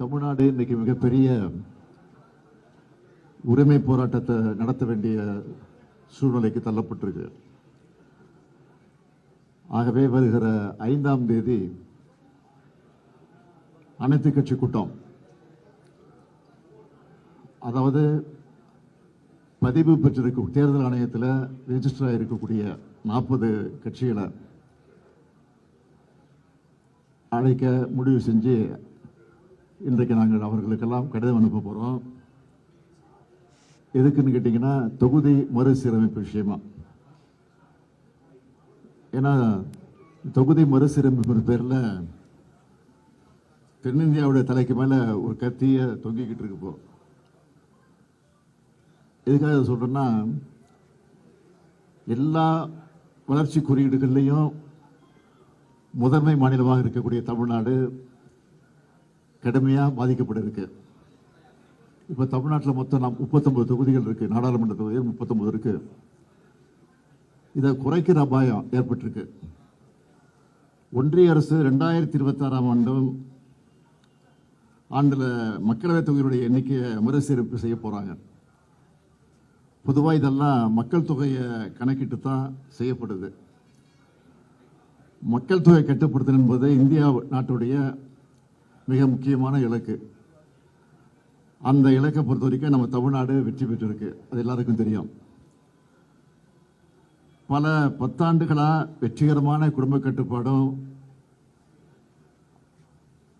தமிழ்நாடு இன்றைக்கி மிகப்பெரிய உரிமை போராட்டத்தை நடத்த வேண்டிய சூழ்நிலைக்கு தள்ளப்பட்டிருக்கு. ஆகவே வருகிற ஐந்தாம் தேதி அனைத்து கட்சி கூட்டம் அதாவது பதிவு பெற்றிருக்கும் தேர்தல் ஆணையத்தில் ரெஜிஸ்டர் ஆகிருக்கக்கூடிய நாற்பது கட்சிகளை அழைக்க முடிவு செஞ்சு இன்றைக்கு நாங்கள் அவர்களுக்கெல்லாம் கடிதம் அனுப்ப போகிறோம் எதுக்குன்னு கேட்டிங்கன்னா தொகுதி மறுசீரமைப்பு விஷயமா. ஏன்னா தொகுதி மறுசீரமைப்பு பேரில் தென்னிந்தியாவுடைய தலைக்கு மேலே ஒரு கத்தியை தொங்கிக்கிட்டு இருக்கு இப்போ. எதுக்காக சொல்கிறேன்னா எல்லா வளர்ச்சி குறியீடுகள்லையும் முதன்மை மாநிலமாக இருக்கக்கூடிய தமிழ்நாடு கடுமையாக பாதிக்கப்பட்டிருக்கு இப்போ தமிழ்நாட்டில் மொத்தம் நாம் முப்பத்தொன்பது தொகுதிகள் இருக்கு. நாடாளுமன்ற தொகுதிகள் முப்பத்தொன்பது இருக்கு. இதை குறைக்கிற அபாயம் ஏற்பட்டிருக்கு. ஒன்றிய அரசு ரெண்டாயிரத்தி இருபத்தாறாம் ஆண்டும் ஆண்டில் மக்களவைத் தொகையினுடைய எண்ணிக்கையை மறுசீரமைப்பு செய்ய போகிறாங்க பொதுவாக இதெல்லாம் மக்கள் தொகையை கணக்கிட்டு தான் செய்யப்படுது. மக்கள் தொகை கட்டுப்படுத்தல் என்பது இந்தியா நாட்டுடைய மிக முக்கியமான இலக்கு. அந்த இலக்கை பொறுத்த வரைக்கும் நம்ம தமிழ்நாடு வெற்றி பெற்றிருக்கு. அது எல்லாருக்கும் தெரியும். பல பத்தாண்டுகளா வெற்றிகரமான குடும்ப கட்டுப்பாடும்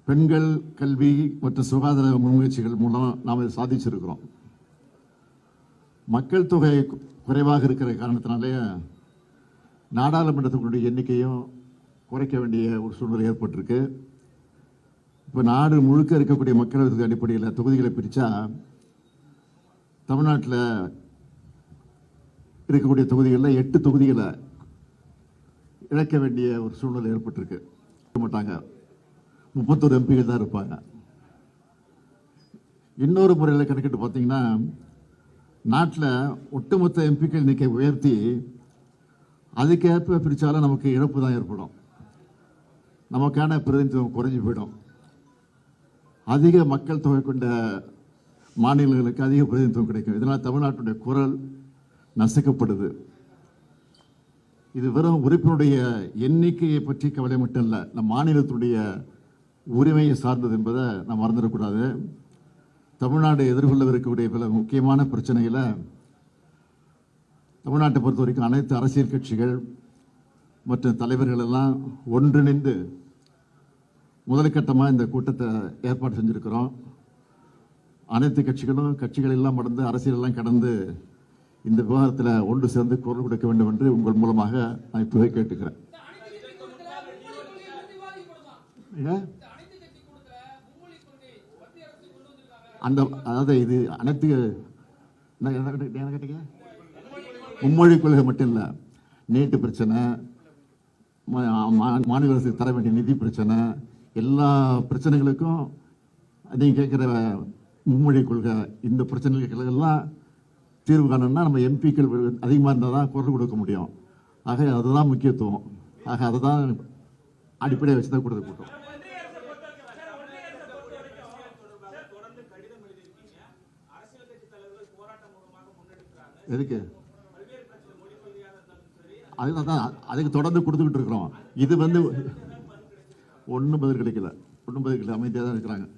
பெண்கள் கல்வி மற்றும் சுகாதார முன்முயற்சிகள் மூலம் நாம் இதை சாதிச்சிருக்கிறோம். மக்கள் தொகை குறைவாக இருக்கிற காரணத்தினாலே நாடாளுமன்றத்தினுடைய எண்ணிக்கையும் குறைக்க வேண்டிய ஒரு சூழ்நிலை ஏற்பட்டிருக்கு. இப்போ நாடு முழுக்க இருக்கக்கூடிய மக்களவை அடிப்படையில் தொகுதிகளை பிரித்தா தமிழ்நாட்டில் இருக்கக்கூடிய தொகுதிகளில் எட்டு தொகுதிகளை இழக்க வேண்டிய ஒரு சூழ்நிலை ஏற்பட்டிருக்கு. மாட்டாங்க. முப்பத்தொரு எம்பிகள் தான் இருப்பாங்க. இன்னொரு முறையில் கணக்கிட்டு பார்த்தீங்கன்னா நாட்டில் ஒட்டுமொத்த எம்பிக்கள் இன்றைக்கி உயர்த்தி அதுக்கேற்ப பிரித்தாலும் நமக்கு இழப்பு தான் ஏற்படும். நமக்கான பிரதிநிதித்துவம் குறைஞ்சி போயிடும். அதிக மக்கள் தொகை கொண்ட மாநிலங்களுக்கு அதிக பிரதிநிதித்துவம் கிடைக்கும். இதனால் தமிழ்நாட்டுடைய குரல் நசுக்கப்படுது. இது வெறும் உறுப்பினுடைய எண்ணிக்கையை பற்றி கவலை மட்டும் இல்லை நம் மாநிலத்துடைய உரிமையை சார்ந்தது என்பதை நாம் மறந்துடக்கூடாது. தமிழ்நாடு எதிர்கொள்ளவிருக்கக்கூடிய பல முக்கியமான பிரச்சனைகளை தமிழ்நாட்டை பொறுத்த வரைக்கும் அனைத்து அரசியல் கட்சிகள் மற்றும் தலைவர்கள் எல்லாம் ஒன்றிணைந்து முதல்கட்டமாக இந்த கூட்டத்தை ஏற்பாடு செஞ்சுருக்கிறோம். அனைத்து கட்சிகளும் கட்சிகள் எல்லாம் கடந்து அரசியலெல்லாம் கடந்து இந்த விவகாரத்தில் ஒன்று சேர்ந்து குரல் கொடுக்க வேண்டும் என்று உங்கள் மூலமாக நான் இப்போவே கேட்டுக்கிறேன். அந்த அதாவது இது அனைத்து என்ன என்ன கேட்டீங்க? என்ன கேட்டீங்க? மும்மொழி கொள்கை மட்டும் இல்லை நீட்டு பிரச்சனை மா- மாநில அரசுக்கு தர வேண்டிய நிதி பிரச்சனை எல்லா பிரச்சனைகளுக்கும் நீங்கள் கேட்குற மும்மொழி கொள்கை இந்த பிரச்சனைகளுக்கெல்லாம் தீர்வு காணணும்னா நம்ம எம்பிக்கள் அதிகமாக இருந்தால் தான் குரல் கொடுக்க முடியும். ஆக அதுதான் முக்கியத்துவம். ஆக அதை தான் அடிப்படையை வச்சு தான் கொடுத்து கூட்டம் எதுக்கு? அதுதான் தான் அதுக்கு தொடர்ந்து கொடுத்துக்கிட்டு இருக்கிறோம். இது வந்து ஒன்றும் பதில் கிடைக்கல. ஒன்றும் பதில் கிடைக்கல. அமைதியாக தான் இருக்கிறாங்க.